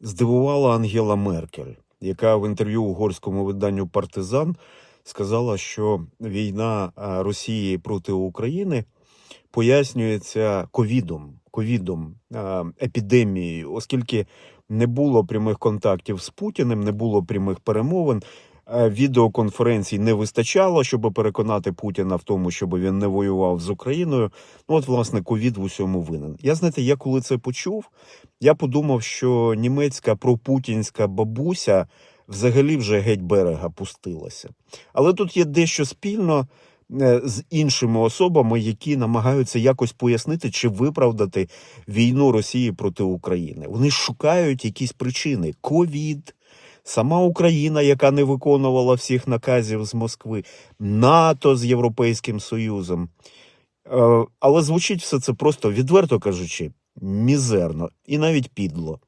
здивувала Ангела Меркель, яка в інтерв'ю угорському виданню Партизан сказала, що війна Росії проти України пояснюється ковідом, ковідом, епідемією, оскільки не було прямих контактів з Путіним, не було прямих перемовин. Е, Відеоконференцій не вистачало, щоб переконати Путіна в тому, щоб він не воював з Україною. Ну, от, власне, ковід в усьому винен. Я знаєте, я коли це почув, я подумав, що німецька пропутінська бабуся взагалі вже геть берега пустилася. Але тут є дещо спільно е, з іншими особами, які намагаються якось пояснити чи виправдати війну Росії проти України. Вони шукають якісь причини: ковід. Сама Україна, яка не виконувала всіх наказів з Москви, НАТО з Європейським Союзом. Е, Але звучить все це просто, відверто кажучи, мізерно і навіть підло.